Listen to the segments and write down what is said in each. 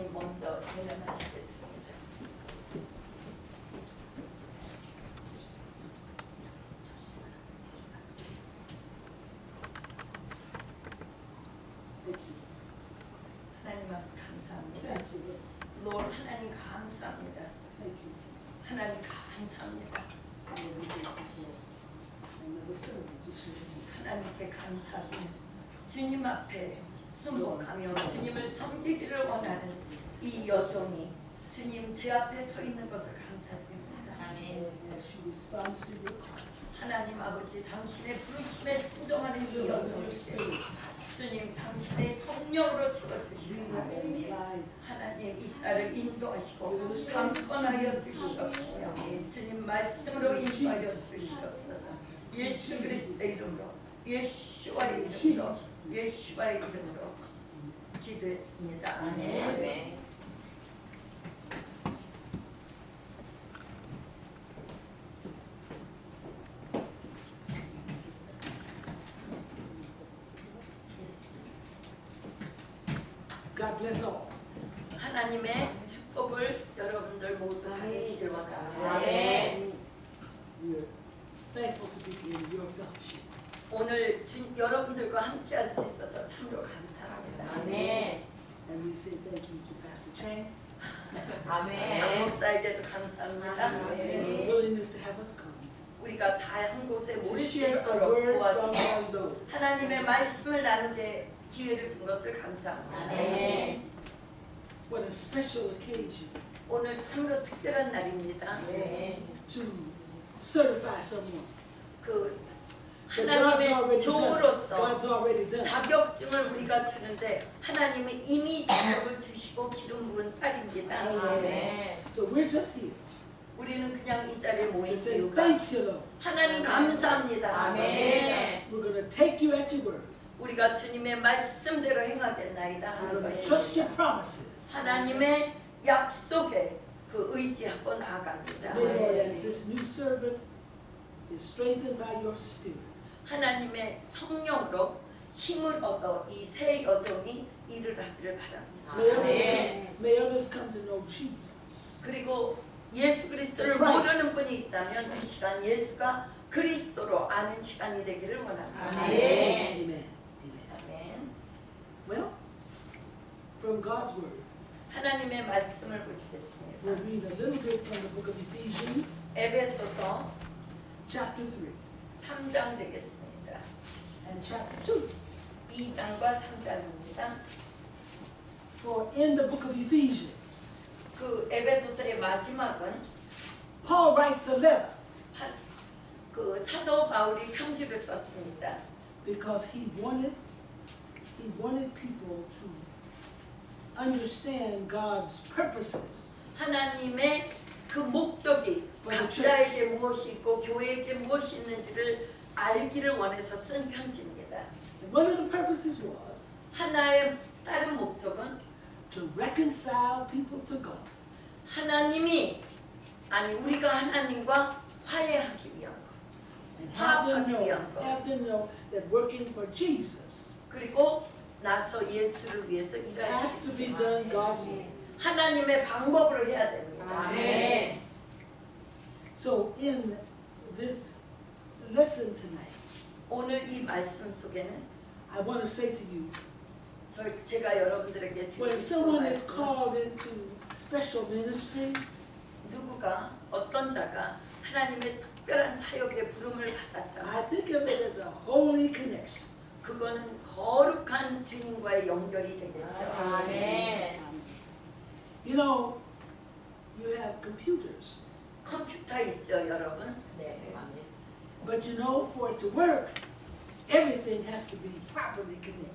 목사님 먼저 대련하시겠습니다. 하나님 앞에 감사합니다. Lord 하나님 감사합니다. 하나님 감사합니다. 하나님께 감사합니다. 주님 앞에 순복하며 주님을 섬기기를 원하는 이 여종이 주님 제 앞에 서 있는 것을 감사드립니다. 하나님 아버지 당신의 부르심에 순종하는 이 여종을 주님 당신의 성령으로 채워주시고 하나님 이 딸을 인도하시고 강권하여 주시옵시며 주님 말씀으로 인도하여 주시옵소서. 예수 그리스도의 이름으로 예수와의 이름으로 예수와의 이름으로 기도했습니다. 아멘. God bless all. 하나님의 축복을 여러분들 모두 받으시길 원합니다. 아멘. We're thankful to be in your fellowship. 오늘 주, 여러분들과 함께 할 수 있어서 참으로 감사합니다. 아멘. Pastor Chang 장 아멘. 목사에게도 감사합니다. his willingness to have us come 우리가 다 한 곳에 모일 수 있도록 from 도와주시고. 하나님의 말씀을 나누게 기회를 준 것을 감사합니다. 아멘. What a special occasion 오늘 참으로 특별한 날입니다. 아멘. to certify someone. 그 하나님의. 종으로서 God's already done. 자격증을 우리가 주는데 하나님은 이미 자격을 주시고 기름 부은 딸입니다. 아멘. So we're just here 우리는 그냥 이 자리에 모인 say 이유가 thank you, Lord. 하나님 감사합니다. 아멘. We're going to take you at your word. 우리가 주님의 말씀대로 행하겠나이다 We're 하는 going to trust 것입니다. your promises. 하나님의 약속에 그 의지하고 나아갑니다. May, Lord, as this new servant is strengthened by your spirit. 하나님의 성령으로 힘을 얻어 이새 여종이 일을 하기를 바랍니다. May others, 아멘. come, may others come to know Jesus. 그리고 예수 그리스도를 Christ. 모르는 분이 있다면 이 시간 예수가 그리스도로 아는 시간이 되기를 원합니다. 아멘. Amen. 아멘. Well, from God's word, 하나님의 말씀을 보시겠습니다. we'll read a little bit from the book of Ephesians, 에베소서 chapter 3 3장 되겠습니다. Chapter 2. 2장과 3장입니다. For in the book of Ephesians, 그 에베소서의 마지막은 Paul writes a letter 한, 그 사도 바울이 편지를 썼습니다. because he wanted he wanted people to understand God's purposes 하나님의 그 목적이 각자에게 무엇이 있고 교회에게 무엇이 있는지를 알기를 원해서 쓴 편지입니다. One of the purposes was 하나의 다른 목적은 to reconcile people to God. 하나님이 아니 우리가 하나님과 화해하기 위한 것. And have them 화합하기 know, 위한 것. have them know that working for Jesus 그리고 나서 예수를 위해서 일할 has 수 to be 있게 done God's way. 하나님의 방법으로 해야 됩니다. 아멘. So in this lesson tonight, 오늘 이 말씀 속에는 I want to say to you, 저, 제가 여러분들에게 when someone is called into special ministry, 누구가 어떤 자가 하나님의 특별한 사역에 부름을 받았다. I think of it as a holy connection. 그거는 거룩한 주님과의 연결이 되겠죠. 아멘. You know, you have computers, 컴퓨터 있죠, 여러분? 네. But you know, for it to work, everything has to be properly connected.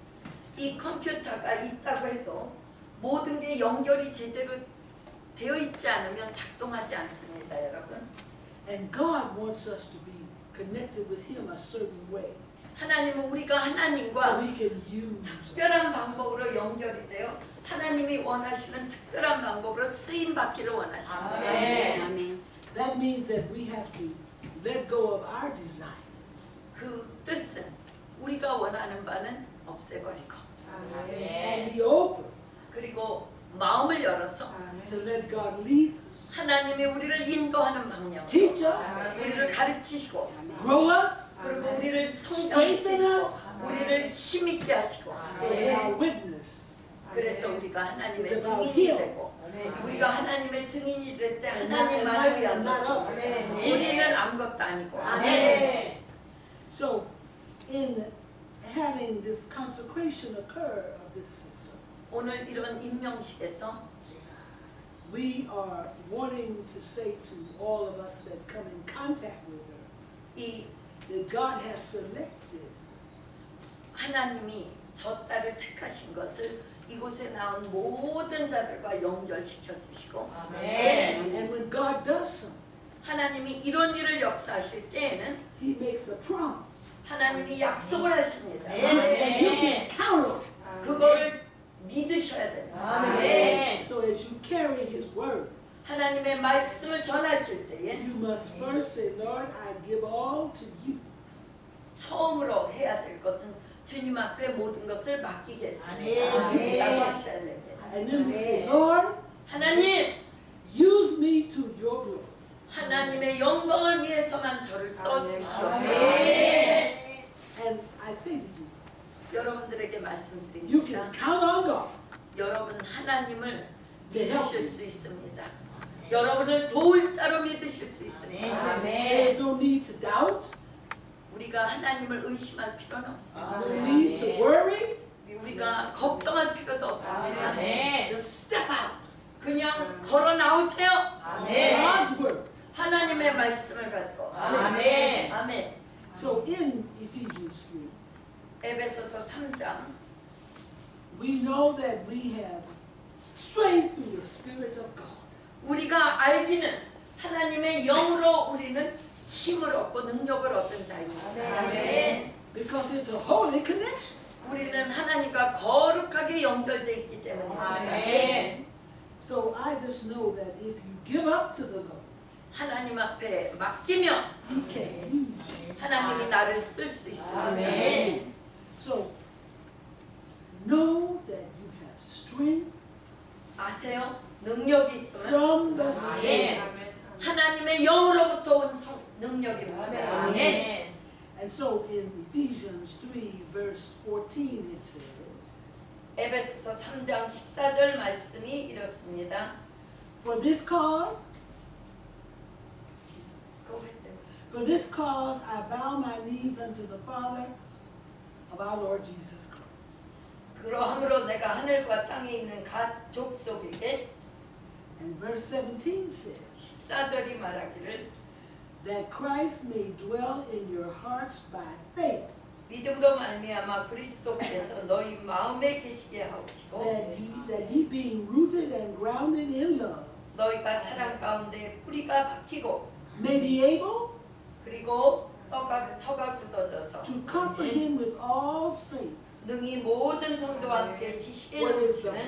이 컴퓨터가 있다고 해도 모든 게 연결이 제대로 되어 있지 않으면 작동하지 않습니다, 여러분. And God wants us to be connected with Him a certain way, 하나님은 우리가 so 하나님과 He can use 특별한 us. 방법으로 연결이 돼요. 하나님이 원하시는 특별한 방법으로 쓰임 받기를 원하십니다. 아멘. That means that we have to let go of our desires 그 뜻은 우리가 원하는 바는 없애버리고 and be open 그리고 마음을 God lead us, 하나님이 우리를 인도하는 방향 teach us, 우리를 가르치시고 grow us, 그리고 우리를 Strengthen 성장시키시고 us. 우리를 힘있게 하시고 so that our witness 그래서 우리가 하나님의 증인이. 되고 우리가 하나님의 증인이 될 때 하나님만을 위한 것이. 우리는 아무것도 아니고 아멘. So, in having this consecration occur of this system, 오늘 이런 임명식에서 we are wanting to say to all of us that come in contact with her 이 that God has selected 하나님이 저 딸을 택하신 것을 이곳에 나온 모든 자들과 연결시켜 주시고 아멘. And when God does something, 하나님이 이런 일을 역사하실 때에는 He makes a promise. 하나님이 약속을 하십니다. And you can count on it. 그거를 믿으셔야 됩니다. 아멘. So as you carry His word, 하나님의 말씀을 전하실 때에 you must first say, Lord, I give all to you. 처음으로 해야 될 것은 주님 앞에 모든 것을 맡기겠습니다. 아멘. 라고 하셔야 됩니다. And then we say, Amen. Lord, 하나님, use me to your glory. 하나님의 영광을 위해서만 저를 써주시옵소서. 아멘. And I say to you, 여러분들에게 you 말씀드립니다. can count on God. 여러분 하나님을 to help 믿으실 you. 수 있습니다. 여러분을 도울 자로 믿으실 수 있습니다. There's no need 우리가 하나님을 의심할 필요는 없습니다. no need to worry. 우리가 걱정할 필요도 없습니다. 아멘. Just step out. 그냥 걸어 나오세요. 아멘. God's word. 하나님의 말씀을 가지고. 아멘. 아멘. So in Ephesians 3, 에베소서 3장 we know that we have strayed through the Spirit of God. 우리가 알기는 하나님의 영으로 우리는 힘을 얻고 능력을 얻은 자입니다. 아멘. Because it's a holy connection. 우리는 하나님과 거룩하게 연결돼 있기 때문입니다. 아멘. So I just know that if you give up to the Lord, 하나님 앞에 맡기면 He can you. 하나님이 나를 쓸 수 있습니다. 아멘. So know that you have strength 아세요? 능력이 있으면 from the Spirit. 하나님의 영으로부터 온 성- 능력입니다. 아멘. And so in Ephesians 3, verse 14, it says, 에베소서 3장 14절 말씀이 이렇습니다. For this cause, for this cause I bow my knees unto the Father of our Lord Jesus Christ. 그러함으로 내가 하늘과 땅에 있는 각 족속에게 And verse 17 says, 14절이 말하기를 that Christ may dwell in your hearts by faith, 믿음으로 말미암아 그리스도께서 너희 마음에 계시게 하옵시고 that ye, that ye being rooted and grounded in love, 너희가 사랑 가운데 뿌리가 박히고 may be able 그리고 터가, 터가 굳어져서 to comprehend with all saints 능히 모든 성도와 함께 지식에 넘치는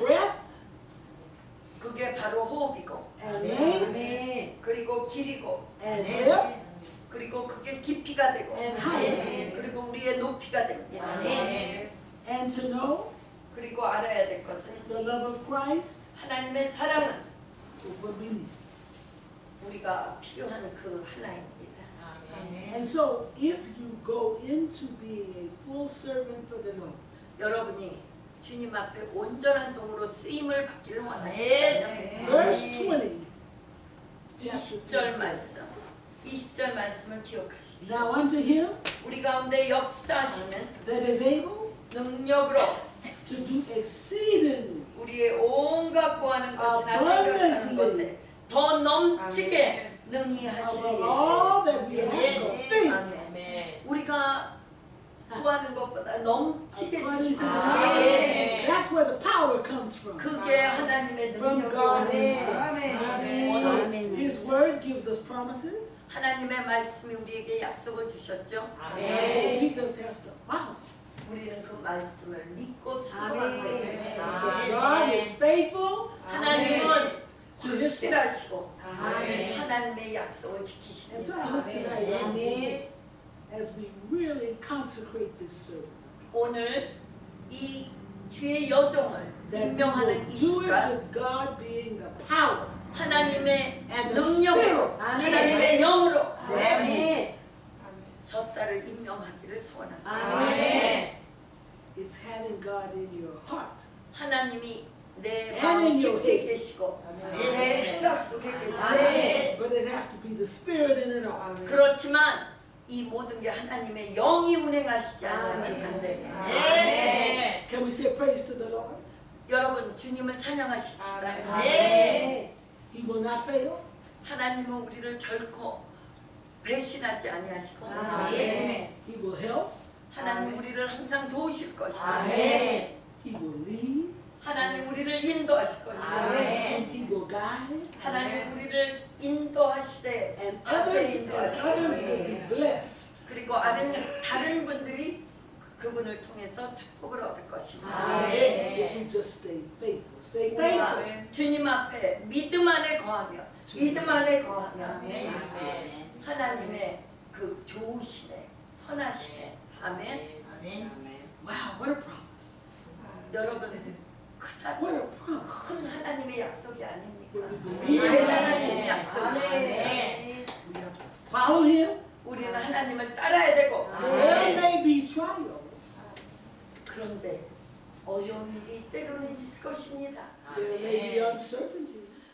그게 바로 호흡이고 아멘. 그리고 길이고 아멘. 그리고 그게 깊이가 되고 height, 그리고 우리의 높이가 됩니다. 아멘. and to know 그리고 알아야 될 것은 the love of Christ 하나님의 사랑은 is what we need. 우리가 필요한 그 하나입니다. And so, if you go into being a full servant for the Lord, 여러분이 주님 앞에 온전한 종으로 쓰임을 받기를 verse 20, chapter 20절 3 말씀, says, 20절 말씀을 기억하십시오. Now unto him 우리 가운데 역사하시는 that is able 능력으로 to do exceedingly 우리의 온갖 구하는 것이나 생각하는 것에 더 넘치게 능히 하시리. all that we ask or think, 아멘. 우리가 구하는 것보다 넘치게 according to the 주시는 power. 아멘. That's where the power comes from. 그게 하나님의 From 능력이 himself. 아멘. So his word gives us promises. 하나님의 말씀이 우리에게 약속을 주셨죠. So 아멘. we just have to wow. 우리는 그 말씀을 믿고. Because God is faithful 하나님은 to his 확실하시고 아멘. 하나님의 약속을 And so 지키십니다. I hope tonight as we, 아멘. As we really consecrate this service, 오늘 이 주의 여종을 that we 임명하는 will 이 do it 순간 with God being the power 하나님의 and the 능력으로 Spirit 하나님의 영으로 아멘. 저 딸을 임명하기를 소원합니다. 아멘. It's having God in your heart. 하나님이 내 마음 깊게. 계시고. 내 생각 속에 계시고 아멘. But it has to be the Spirit in it all. 그렇지만 이 모든 게 하나님의 영이 운행하시지 않으면. 안. 아멘. Can we say praise to the Lord? 여러분 주님을 찬양하십시다. 아멘. He will not fail. 하나님은 우리를 결코 배신하지 아니하시고 아멘. He will help. 하나님 우리를 항상 도우실 것이고 아멘. He will lead. 하나님 우리를 인도하실 것이고 아멘. And He will guide. 하나님 우리를 인도하시되 And others, and others will be blessed. 그리고 다른, 다른 분들이 그분을 통해서 축복을 얻을 것입니다. 아멘. If we just stay faithful. Stay faithful. 우리가 주님 앞에 믿음 안에 거하며 믿음 안에 거하며 아멘. 하나님의 그 좋으심에 선하심에 아멘 Wow, what a promise. 여러분 크다 What a promise. 큰 하나님의 약속이 아닙니까? We 대단하신 약속이시네 we have to follow Him. 우리는 하나님을 따라야 되고 There may be trials, 그런데 어려운 일이 때로는 있을 것입니다 there may be uncertainties,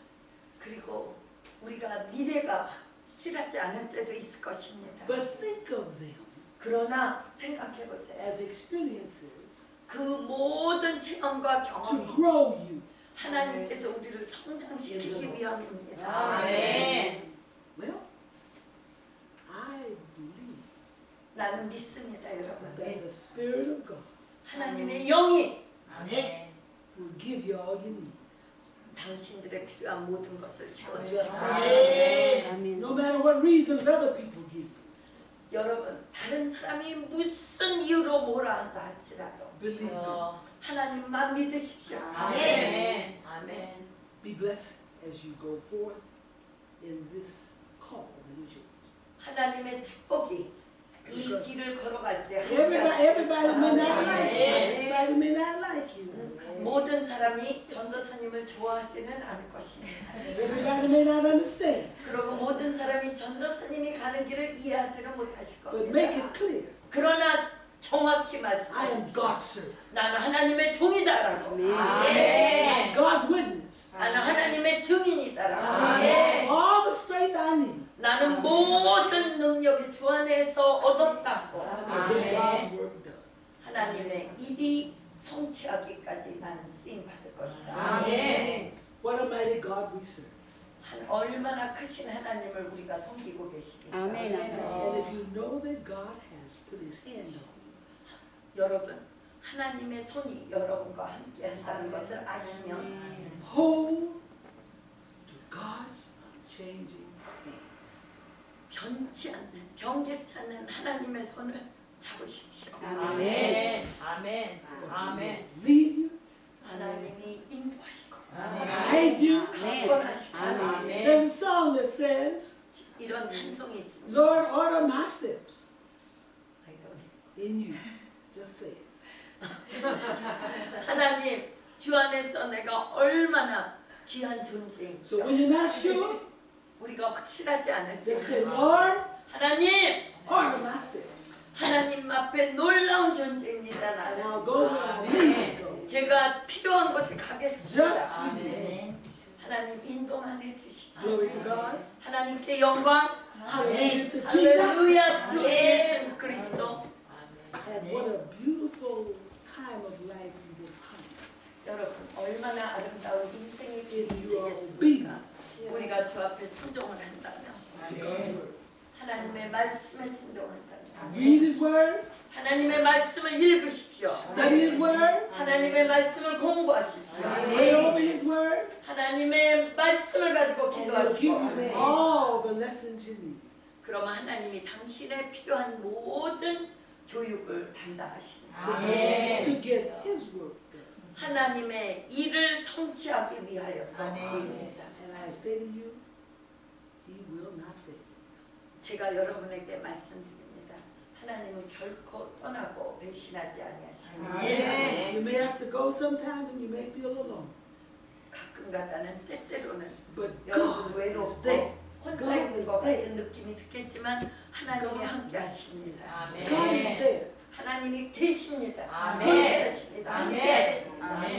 그리고 우리가 미래가 확실하지 않을 때도 있을 것입니다 but think of them 그러나 생각해 보세요 as experiences 그 모든 체험과 to 경험이 grow you. 하나님께서 우리를 성장시키기 위함입니다 아멘. Well, I believe 나는 믿습니다 여러분 that the Spirit of God 하나님의 영이 will give you all you need. 당신들의 필요한 모든 것을 채워주시고 아멘. No matter what reasons other people give you, 여러분 다른 사람이 무슨 이유로 뭐라 한다 할지라도 me. 하나님만 믿으십시오 아멘. 아멘. Be blessed as you go forth in this call that is yours. 하나님의 축복이 이 길을 걸어갈 때 Everybody, everybody may not like you. Everybody may not like you. 모든 사람이 전도사님을 좋아하지는 않을 것입니다. Everybody may not understand. 그리고 모든 사람이 전도사님이 가는 길을 이해하지는 못하실 But make 겁니다. it clear. 그러나 정확히 I am 말씀하십시오. God's servant. 나는 하나님의 종이다라고. 아멘. God's witness. 나는 하나님의 증인이다라고. 아멘. All the strength I need 나는 모든 능력이 주 안에서 얻었다고. to get God's work done. 하나님의 일이 성취하기까지 나는 쓰임 받을 것이다. 아멘. What a mighty God we serve. 한 얼마나 크신 하나님을 우리가 섬기고 계십니까? 아멘, 아멘. And if you know that God has put his hand on you, 여러분 하나님의 손이 여러분과 함께 한다는 것을 아시면 hold to God's unchanging hand. 변치 않는 변개치 않는 하나님의 손을 잡으십시오. 아멘. 아멘. 아멘. Lead you, 하나님이 인도하시고 guide you. 강권하시고 아멘. There's a song that says, 이런 찬송이 있습니다. Lord, order my steps in you. Just say it. 하나님 주 안에서 내가 얼마나 귀한 존재인지 So when you're not sure, 우리가 확실하지 않을 때 just say, Lord, 하나님 order my steps. 하나님 앞에 놀라운 존재입니다 나는 I'll go where I need to go. 제가 필요한 곳에 Just 가겠습니다 you. 하나님 인도만 해주십시오 Glory to God. 하나님께 영광 Jesus. 할렐루야 주 예수 그리스도 And what a beautiful time of life you will find 여러분 얼마나 아름다운 인생이 if you are 되겠습니까 obedient 우리가 주 앞에 순종을 한다면 to God's word. 하나님의 말씀에 순종한다면 Read His word, 하나님의 말씀을 읽으십시오 study His word, 하나님의 말씀을 공부하십시오 pray over His word, 하나님의 말씀을 가지고 and He'll give you 기도하시고 all the lessons you need 그러면 하나님이 당신의 필요한 모든 교육을 담당하십니다. get, to get His work. 하나님의 일을 성취하기 위하여서 아멘. And I say to you, He will not fail. 제가 여러분에게 말씀드립니다. 하나님은 결코 떠나고 배신하지 아니하십니다. 아멘. You may have to go sometimes and you may feel alone. 가끔가다는 때때로는 But 여러분 God is there. 외롭고 혼자 있는 것 같은 느낌이 들겠지만 하나님이 함께 하십니다. 아멘. God is there. 하나님이 계십니다. 아멘. 함께 하십니다. 함께 아멘. 하십니다. 아멘.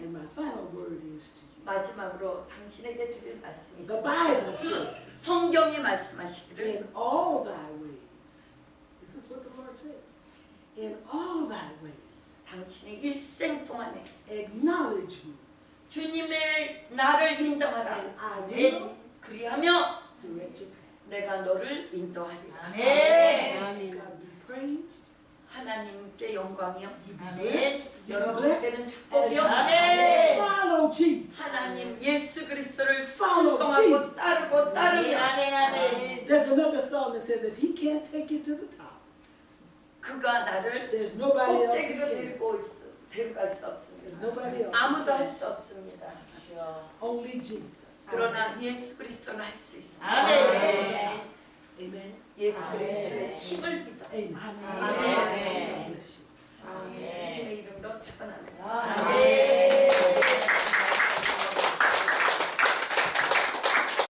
And my final word is to you. 마지막으로 당신에게 드릴 말씀이 The 있습니다. Bible says, 성경이 말씀하시기를 in all thy ways. This is what the Lord says. In all thy ways, 당신의 일생 동안에 acknowledge me, 주님의 나를 인정하라. and I 네. will 그리하며 direct your path. 내가 너를 인도하리라. 아멘. God be praised. 하나님께 영광이요. Be 아멘. 여러분께는 축복이요. you 아멘. follow Jesus. 하나님 예수 그리스도를 Follow 순종하고 Jesus. 따르고 that says if he can't take you to the top, 그가 나를 there's nobody else who 꼭대기로 can. 데리고 있어 데려갈 수 There's 없습니다. nobody else. who 아무도 할 can. 수 없습니다. Only Jesus. 그러나 예수 그리스도는 할 수 있습니다. 아멘. Amen. 예수 아멘. 그리스도의 힘을 믿어. Amen. 아멘. God 아멘. bless you. 아멘. 주님의 이름으로 축원합니다. 아멘.